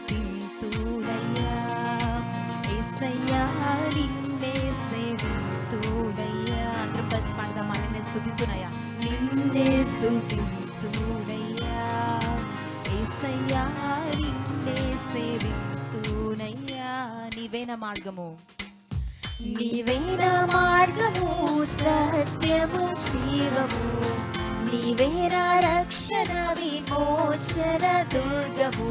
స్తుతింతుడయ్యా ఏసయ్యా నిన్నే సేవింతుడయ్యా అందరం కలిసి పాడదామా? నిన్నే నిన్నే ఏసయ్యా నిన్నే సేవింతునయ్యా నీవేన మార్గము. నీవేన మార్గము సత్యము జీవము. నీవేనా రక్షణ విమోచన దుర్గము.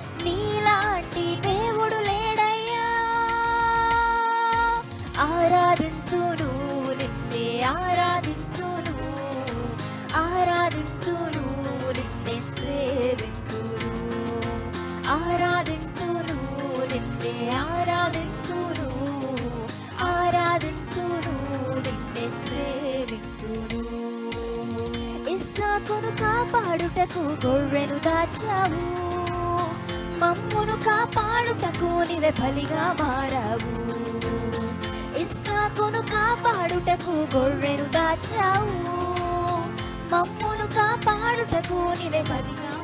ఆరాధింతును నిన్నే ఆరాధింతును ఆరాధింతును నిన్నే సేవింతును ఇస్సాకును కాపాడుటకు గొర్రెను దాచావు. మమ్మును కాపాడుటకు నీవే బలిగా మారావు. ఇస్సాకును కాపాడుటకు గొర్రెను దాచావు. మమ్మును కాపాడుటకు నీవే బలిగా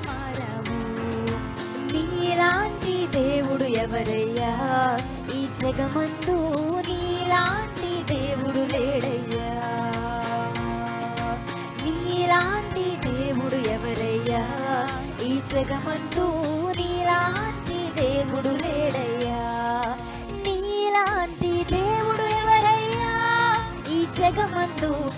నీలాంటి దేవుడు ఎవరయ్యా? ఈ జగమందు నీలాంటి దేవుడు లేడయ్యా. నీలాంటి దేవుడు ఎవరయ్యా? ఈ జగమందు నీలాంటి దేవుడు లేడయ్యా. నీలాంటి దేవుడు ఎవరయ్యా? ఈ జగమందు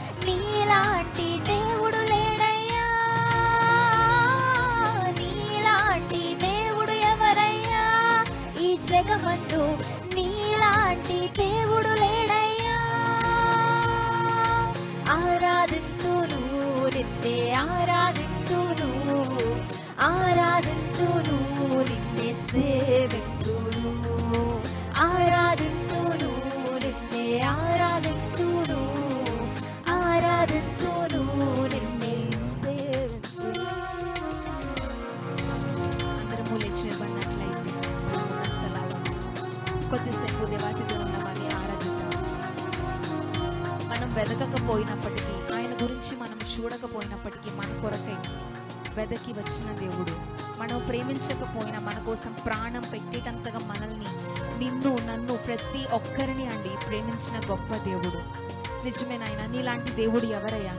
వెతకకపోయినప్పటికీ ఆయన గురించి మనం చూడకపోయినప్పటికీ మన కొరకై వెదకి వచ్చిన దేవుడు. మనం ప్రేమించకపోయినా మన కోసం ప్రాణం పెట్టేటంతగా మనల్ని నిన్ను నన్ను ప్రతి ఒక్కరిని అండి ప్రేమించిన గొప్ప దేవుడు. నిజమేనాయన నీలాంటి దేవుడు ఎవరయ్యా?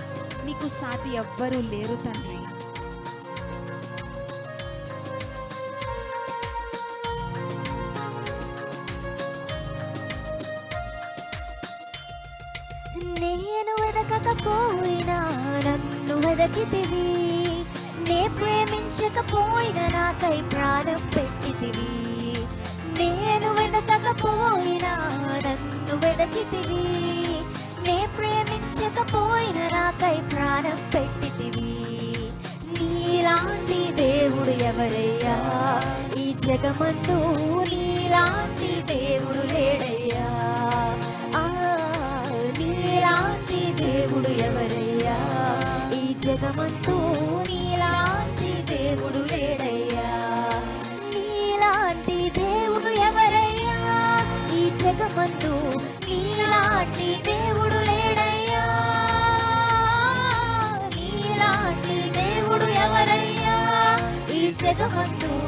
నీకు సాటి ఎవ్వరూ లేరు తండ్రి. నేను నన్ను వెదకితివి నే ప్రేమించకపోయినా నాకై ప్రాణం పెట్టితివి. నేను వెదకకపోయినా నన్ను వెదకితివి. నే ప్రేమించకపోయినా నాకై ప్రాణం పెట్టితివి. నీలాంటి దేవుడు ఎవరయ్యా? ఈ జగమందు నీలాంటి దేవుడు జగమంతో నీలాంటి దేవుడు లేడయ్యా. నీలాంటి దేవుడు ఎవరయ్యా? ఈ జగమందు నీలాంటి దేవుడు లేడయ్యా. నీలాంటి దేవుడు ఎవరయ్యా? ఈ జగమందు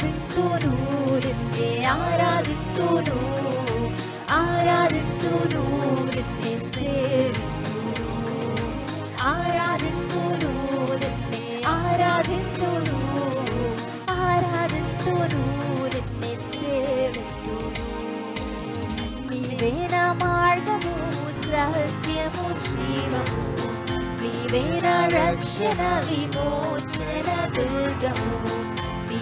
ആരാധിത്തുരു നിന്നെ ആരാധിത്തുരു ആരാധിത്തുരു നിന്നെ സേവിത്തുരു ആരാധിത്തുരു നിന്നെ ആരാധിത്തുരു ആരാധിത്തുരു നിന്നെ സേവിത്തുരു നീവേന മാർഗമു സത്യമു ജീവമു? നീവേന രക്ഷണ വിമോചന ദുർഗമു?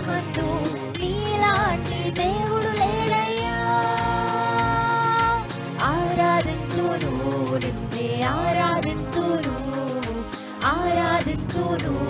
ఈ జగమందు నీలాంటి దేవుడు లేడయ్యా. ఆరాధింతును నిన్నే ఆరాధింతును. ఆరాధింతును.